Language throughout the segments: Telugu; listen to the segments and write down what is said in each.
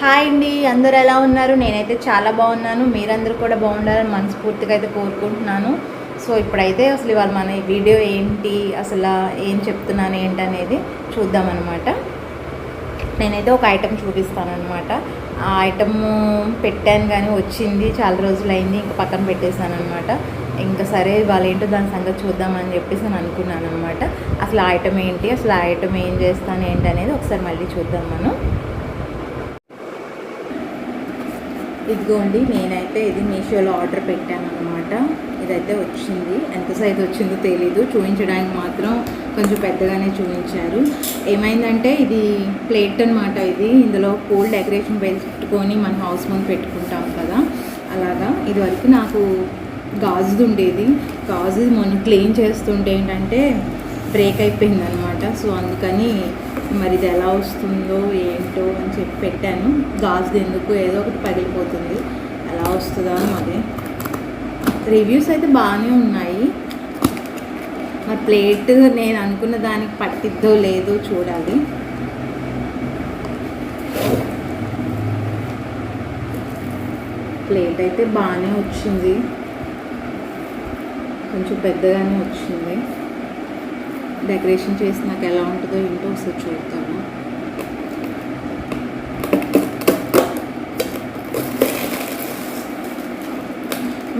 హాయ్ అండి అందరు ఎలా ఉన్నారు? నేనైతే చాలా బాగున్నాను. మీరందరూ కూడా బాగుండాలని మనస్ఫూర్తిగా అయితే కోరుకుంటున్నాను. సో ఇప్పుడైతే అసలు ఇవాళ మన ఈ వీడియో ఏంటి? అసలు ఏం చెప్తున్నాను ఏంటి అనేది చూద్దామన్నమాట. నేనైతే ఒక ఐటెం చూపిస్తాను అనమాట ఆ ఐటమ్ పెట్టాను కానీ వచ్చింది చాలా రోజులైంది ఇంకా పక్కన పెట్టేశాను అనమాట ఇంకా సరే వాళ్ళు ఏంటో దాని సంగతి చూద్దామని చెప్పేసి నేను అనుకున్నాను అనమాట అసలు ఆ ఐటమ్ ఏంటి? అసలు ఆ ఐటమ్ ఏం చేస్తాను ఏంటి అనేది ఒకసారి మళ్ళీ చూద్దాం మనం. ఇదిగోండి నేనైతే ఇది మీషోలో ఆర్డర్ పెట్టాను అనమాట ఇదైతే వచ్చింది. ఎంత సైజ్ వచ్చిందో తెలీదు. చూపించడానికి మాత్రం కొంచెం పెద్దగానే చూపించారు ఏమైందంటే ఇది ప్లేట్ అనమాట ఇది. ఇందులో పూల్ డెకరేషన్ పెట్టుకొని మన హౌస్ ముందు పెట్టుకుంటాం కదా. అలాగా. ఇది వరకు నాకు గాజుది ఉండేది. గాజు మొన్న క్లీన్ చేస్తుంటే ఏంటంటే బ్రేక్ అయిపోయింది అనమాట సో అందుకని మరి ఇది ఎలా వస్తుందో ఏంటో అని చెప్పి పెట్టాను. గాజుది ఎందుకు ఏదో ఒకటి పగిలిపోతుంది. ఎలా వస్తుందా మరి రివ్యూస్ అయితే బాగానే ఉన్నాయి. మరి ప్లేట్ నేను అనుకున్న దానికి పట్టిద్దో లేదో చూడాలి. ప్లేట్ అయితే బాగానే వచ్చింది. కొంచెం పెద్దగానే వచ్చింది. డెకరేషన్ చేసి నాకు ఎలా ఉంటుందో ఏంటో ఒకసారి చూద్దాము.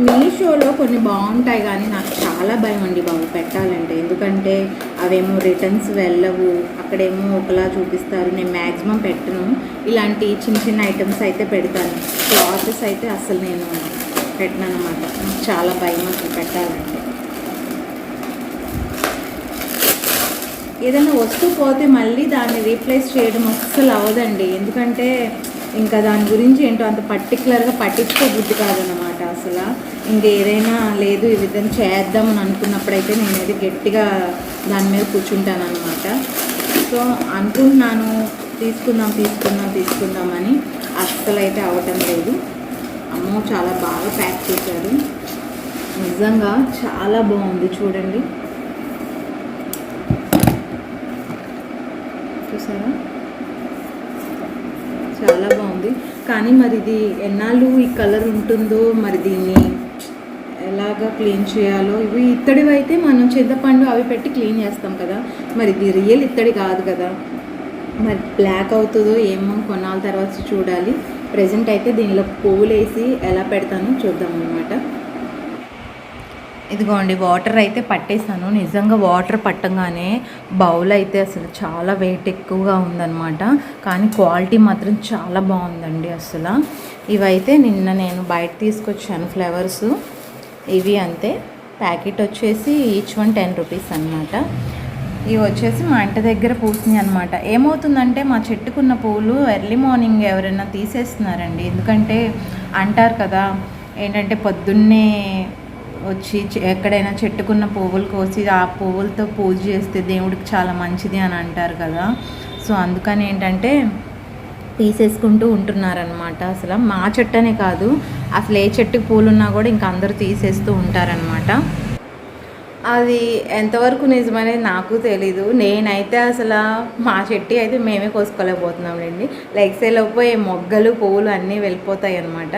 మీషోలో కొన్ని బాగుంటాయి కానీ నాకు చాలా భయం అండి బాబు పెట్టాలంటే. ఎందుకంటే అవేమో రిటర్న్స్ వెళ్ళవు అక్కడేమో ఒకలా చూపిస్తారు నేను మ్యాక్సిమం పెట్టను. ఇలాంటి చిన్న చిన్న ఐటమ్స్ అయితే పెడతాను. క్లాత్స్ అయితే అసలు నేను పెట్టను అనమాట నాకు చాలా భయం అసలు పెట్టాలంటే. ఏదైనా వస్తువు పోతే మళ్ళీ దాన్ని రీప్లేస్ చేయడం అస్సలు అవ్వదండి ఎందుకంటే ఇంకా దాని గురించి ఏంటో అంత పర్టికులర్గా పట్టించుకోబుద్ధి కాదనమాట అసలు. ఇంకా ఏదైనా లేదు ఈ విధంగా చేద్దామని అనుకున్నప్పుడైతే నేనైతే గట్టిగా దాని మీద కూర్చుంటాను అనమాట సో అనుకుంటున్నాను తీసుకుందాం తీసుకుందాం తీసుకుందామని అస్సలు అయితే అవటం లేదు. అమ్మో చాలా బాగా ప్యాక్ చేశారు. నిజంగా చాలా బాగుంది చూడండి. చూసారా? చాలా బాగుంది. కానీ మరి ఇది ఎన్నాళ్ళు ఈ కలర్ ఉంటుందో మరి దీన్ని ఎలాగా క్లీన్ చేయాలో? ఇవి ఇత్తడివి అయితే మనం చింతపండు అవి పెట్టి క్లీన్ చేస్తాం కదా. మరి ఇది రియల్ ఇత్తడి కాదు కదా. మరి బ్లాక్ అవుతుందో ఏమో కొన్నాళ్ళ తర్వాత చూడాలి. ప్రజెంట్ అయితే దీనిలో పువ్వులు వేసి ఎలా పెడతానో చూద్దాం అనమాట ఇదిగోండి వాటర్ అయితే పట్టేశాను. నిజంగా వాటర్ పట్టంగానే బౌల్ అయితే అసలు చాలా వెయిట్ ఎక్కువగా ఉందన్నమాట. కానీ క్వాలిటీ మాత్రం చాలా బాగుందండి అసలు. ఇవైతే నిన్న నేను బయట తీసుకొచ్చాను ఫ్లవర్స్ ఇవి అంతే. ప్యాకెట్ వచ్చేసి ఈచ్ వన్ టెన్ రూపీస్ అనమాట ఇవి వచ్చేసి మా ఇంటి దగ్గర పూసినాయి అనమాట ఏమవుతుందంటే మా చెట్టుకున్న పూలు ఎర్లీ మార్నింగ్ ఎవరైనా తీసేస్తున్నారండి. ఎందుకంటే అంటారు కదా ఏంటంటే పొద్దున్నే వచ్చి చె- ఎక్కడైనా చెట్టుకున్న పువ్వులు కోసి ఆ పువ్వులతో పూజ చేస్తే దేవుడికి చాలా మంచిది అని అంటారు కదా. సో అందుకని ఏంటంటే తీసేసుకుంటూ ఉంటున్నారనమాట అసలు మా చెట్టనే కాదు అసలు ఏ చెట్టుకు పూలు ఉన్నా కూడా ఇంక అందరూ తీసేస్తూ ఉంటారనమాట అది ఎంతవరకు నిజమనేది నాకు తెలీదు. నేనైతే అసలు మా చెట్టు అయితే మేమే కోసుకోలేపోతున్నాం లేండి. లైక్ సేలో పోయే మొగ్గలు పువ్వులు అన్నీ వెళ్ళిపోతాయి అనమాట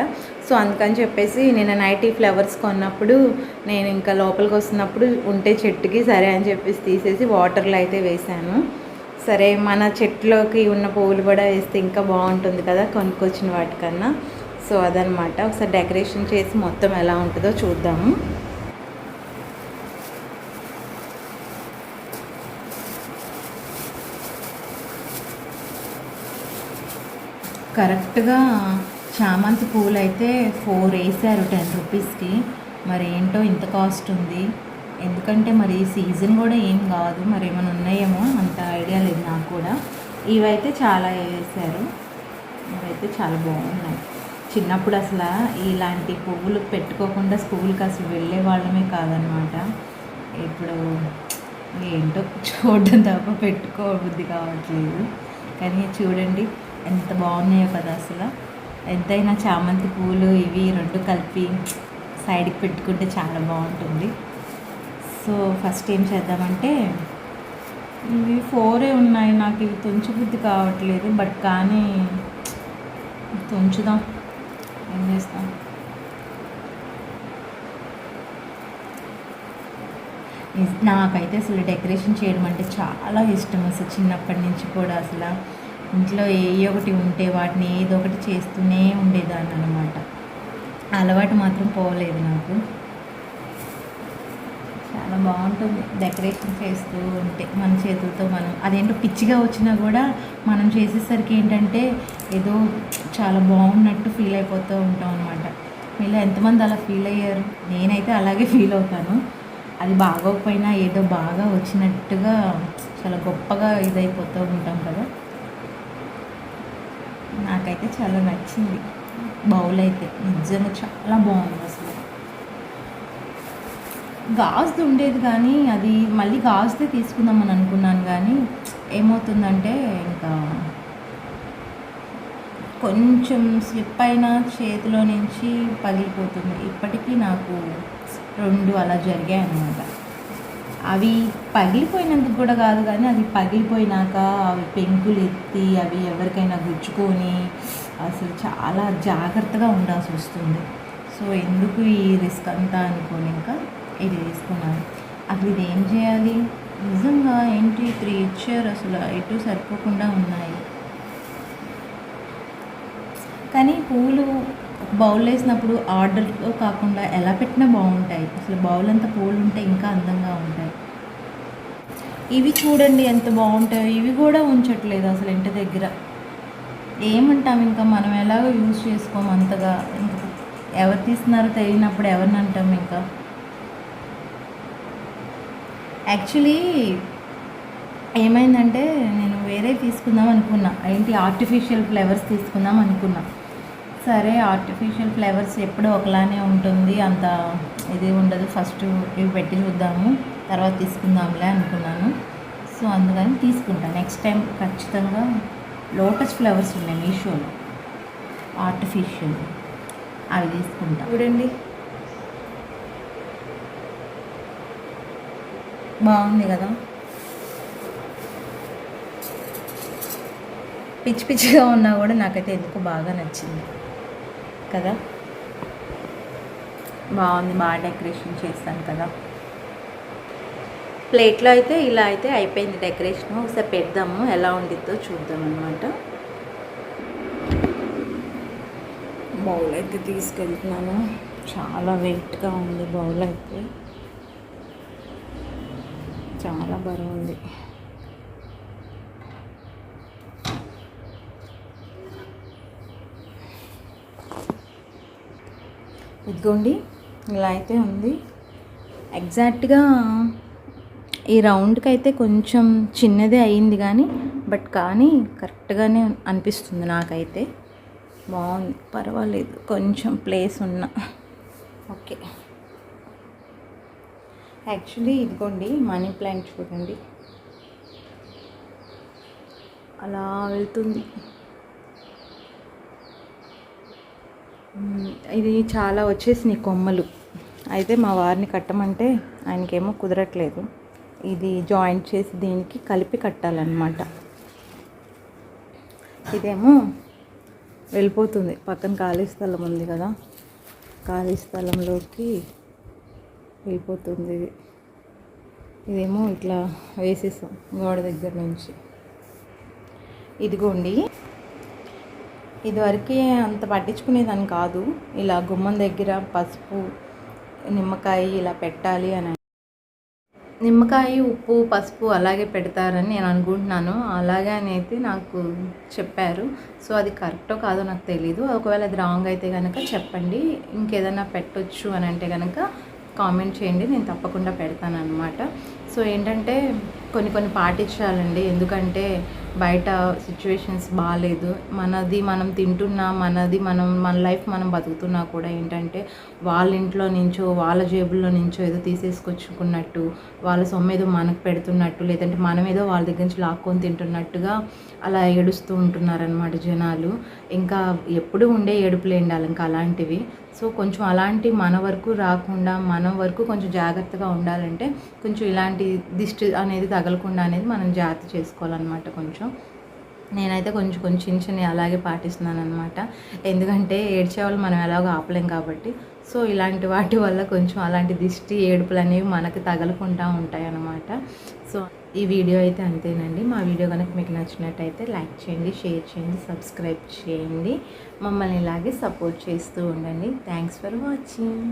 సో అందుకని చెప్పేసి నేను నైటీ ఫ్లవర్స్ కొన్నప్పుడు నేను ఇంకా లోపలికి వస్తున్నప్పుడు ఉంటే చెట్టుకి సరే అని చెప్పేసి తీసేసి వాటర్లో అయితే వేశాను. సరే మన చెట్టులోకి ఉన్న పువ్వులు కూడా వేస్తే ఇంకా బాగుంటుంది కదా కొనుక్కొచ్చిన వాటికన్నా. సో అదనమాట. ఒకసారి డెకరేషన్ చేసి మొత్తం ఎలా ఉంటుందో చూద్దాము. కరెక్ట్గా చామంతి పూలు అయితే ఫోర్ వేసారు టెన్ రూపీస్కి మరి ఏంటో ఇంత కాస్ట్ ఉంది. ఎందుకంటే మరి సీజన్ కూడా ఏం కాదు మరి ఏమైనా ఉన్నాయేమో అంత ఐడియా లేదు నాకు కూడా. ఇవైతే చాలా వేసారు ఇవైతే చాలా బాగున్నాయి. చిన్నప్పుడు అసలు ఇలాంటి పువ్వులు పెట్టుకోకుండా స్కూల్కి అసలు వెళ్ళే వాళ్ళమే కాదనమాట. ఇప్పుడు ఏంటో చూడడం తప్ప పెట్టుకోబుద్ధి కావట్లేదు. కానీ చూడండి ఎంత బాగున్నాయో కదా అసలు. ఎంతైనా చామంతి పూలు ఇవి రెండు కలిపి సైడ్కి పెట్టుకుంటే చాలా బాగుంటుంది. సో ఫస్ట్ ఏం చేద్దామంటే ఇవి ఫోరే ఉన్నాయి నాకు ఇవి తుంచబుద్ధి కావట్లేదు బట్ కానీ తుంచుదాం. ఏం చేస్తాం? నాకైతే అసలు డెకరేషన్ చేయడం అంటే చాలా ఇష్టం అసలు చిన్నప్పటి నుంచి కూడా అసలు. ఇంట్లో ఏ ఒకటి ఉంటే వాటిని ఏదో ఒకటి చేస్తూనే ఉండేదాన్ని అనమాట అలవాటు మాత్రం పోలేదు నాకు. చాలా బాగుంటుంది డెకరేషన్ చేస్తూ ఉంటే మన చేతులతో మనం అదేంటో పిచ్చిగా వచ్చినా కూడా మనం చేసేసరికి ఏంటంటే ఏదో చాలా బాగున్నట్టు ఫీల్ అయిపోతూ ఉంటాం అనమాట మీలో ఎంతమంది అలా ఫీల్ అయ్యారు? నేనైతే అలాగే ఫీల్ అవుతాను. అది బాగోకపోయినా ఏదో బాగా వచ్చినట్టుగా చాలా గొప్పగా ఇదైపోతూ ఉంటాం కదా. నాకైతే చాలా నచ్చింది. బౌల్ అయితే నిజంగా చాలా బాగుంది అసలు. గాజుది ఉండేది కానీ అది మళ్ళీ గాజుదే తీసుకుందామని అనుకున్నాను కానీ ఏమవుతుందంటే ఇంకా కొంచెం స్లిప్ అయిన చేతిలో నుంచి పగిలిపోతుంది. ఇప్పటికీ నాకు రెండు అలా జరిగాయి అన్నమాట అవి పగిలిపోయినందుకు కూడా కాదు కానీ అది పగిలిపోయినాక అవి పెంకులు ఎత్తి అవి ఎవరికైనా గుచ్చుకొని అసలు చాలా జాగ్రత్తగా ఉండాల్సి వస్తుంది. సో ఎందుకు ఈ రిస్క్ అంతా అనుకోని ఇంకా ఇది వేసుకున్నాను అసలు ఇది ఏం చేయాలి? నిజంగా ఏంటి? త్రీ ఇచ్చారు అసలు ఎటు సరిపోకుండా ఉన్నాయి. కానీ పూలు బౌల్ వేసినప్పుడు ఆర్డర్లో కాకుండా ఎలా పెట్టినా బాగుంటాయి. అసలు బౌల్ అంతా పూలు ఉంటే ఇంకా అందంగా ఉంటాయి. ఇవి చూడండి ఎంత బాగుంటాయో. ఇవి కూడా ఉంచట్లేదు అసలు ఇంటి దగ్గర. ఏమంటాం ఇంకా మనం ఎలాగో యూజ్ చేసుకోం అంతగా. ఇంకా ఎవరు తీస్తున్నారో తెలియనప్పుడు ఎవరిని అంటాం ఇంకా. యాక్చువల్లీ ఏమైందంటే నేను వేరే తీసుకుందాం అనుకున్నా. ఏంటి ఆర్టిఫిషియల్ ఫ్లేవర్స్ తీసుకుందాం అనుకున్నా. సరే ఆర్టిఫిషియల్ ఫ్లేవర్స్ ఎప్పుడూ ఒకలానే ఉంటుంది. అంత ఇది ఉండదు. ఫస్ట్ ఇవి పెట్టి చూద్దాము. తర్వాత తీసుకుందాంలే అనుకున్నాను. సో అందుకని తీసుకుంటా. నెక్స్ట్ టైం ఖచ్చితంగా లోటస్ ఫ్లవర్స్ ఉన్నాయి మీషోలో. ఆర్టిఫిషియల్ అవి తీసుకుంటా. చూడండి. బాగుంది కదా? పిచ్చి పిచ్చిగా ఉన్నా కూడా నాకైతే ఎందుకు బాగా నచ్చింది. కదా? బాగుంది బాగా డెకరేషన్ చేస్తాను కదా? ప్లేట్లో అయితే ఇలా అయితే అయిపోయింది డెకరేషన్. ఒకసారి పెడదాము ఎలా ఉండిద్దో చూద్దాం అనమాట బౌల్ అయితే తీసుకెళ్తున్నాను. చాలా వెయిట్గా ఉంది బౌల్ అయితే. చాలా బరువు ఉంది. ఇదిగోండి ఇలా అయితే ఉంది. ఎగ్జాక్ట్గా ఈ రౌండ్కి అయితే కొంచెం చిన్నదే అయింది కానీ బట్ కానీ కరెక్ట్గానే అనిపిస్తుంది నాకైతే. బాగుంది పర్వాలేదు కొంచెం ప్లేస్ ఉన్న. ఓకే. యాక్చువల్లీ ఇదిగోండి మనీ ప్లాంట్ చూడండి. అలా వెళ్తుంది మ్మ్. ఇది చాలా వచ్చేసినాయి కొమ్మలు. అయితే మా వారిని కట్టమంటే ఆయనకేమో కుదరట్లేదు. ఇది జాయింట్ చేసి దీనికి కలిపి కట్టాలన్నమాట. ఇదేమో వెళ్ళిపోతుంది. పక్కన ఖాళీ స్థలం ఉంది కదా. ఖాళీ స్థలంలోకి వెళ్ళిపోతుంది ఇది. ఇదేమో ఇట్లా వేసేసాం గోడ దగ్గర నుంచి. ఇదిగోండి. ఇదివరకే అంత పట్టించుకునేదాన్ని కాదు. ఇలా గుమ్మం దగ్గర పసుపు నిమ్మకాయ ఇలా పెట్టాలి అని. నిమ్మకాయ ఉప్పు పసుపు అలాగే పెడతారని నేను అనుకుంటున్నాను. అలాగే అని అయితే నాకు చెప్పారు. సో అది కరెక్టో కాదో నాకు తెలీదు. ఒకవేళ అది రాంగ్ అయితే కనుక చెప్పండి. ఇంకేదైనా పెట్టొచ్చు అని అంటే కనుక కామెంట్ చేయండి. నేను తప్పకుండా పెడతాను అనమాట సో ఏంటంటే కొన్ని కొన్ని పాటించాలండి. ఎందుకంటే బయట సిచ్యువేషన్స్ బాగాలేదు మనది మనం తింటున్నా మనది మనం మన లైఫ్ మనం బతుకుతున్నా కూడా ఏంటంటే వాళ్ళ ఇంట్లో నుంచో వాళ్ళ జేబుల్లో నుంచో ఏదో తీసేసుకొచ్చుకున్నట్టు వాళ్ళ సొమ్ము ఏదో మనకు పెడుతున్నట్టు లేదంటే మనం ఏదో వాళ్ళ దగ్గర నుంచి లాక్కొని తింటున్నట్టుగా అలా ఏడుస్తూ ఉంటున్నారనమాట జనాలు. ఇంకా ఎప్పుడు ఉండే ఏడుపులేండాలి ఇంకా అలాంటివి సో కొంచెం అలాంటి మన వరకు రాకుండా మన వరకు కొంచెం జాగ్రత్తగా ఉండాలంటే కొంచెం ఇలాంటి దిష్టి అనేది తగలకుండా అనేది మనం జాగ్రత్త చేసుకోవాలన్నమాట కొంచెం. నేనైతే కొంచెం కొంచెం చిన్న అలాగే పాటిస్తున్నాను అనమాట ఎందుకంటే ఏడ్చేవాళ్ళు మనం ఎలాగో ఆపలేం కాబట్టి. సో ఇలాంటి వాటి వల్ల కొంచెం అలాంటి దిష్టి ఏడుపులు అనేవి మనకు తగలకుండా ఉంటాయి అన్నమాట సో ఈ వీడియో అయితే అంతేనండి. మా వీడియో కనుక మీకు నచ్చినట్టయితే లైక్ చేయండి షేర్ చేయండి సబ్స్క్రైబ్ చేయండి. మమ్మల్ని ఇలాగే సపోర్ట్ చేస్తూ ఉండండి. Thanks for watching.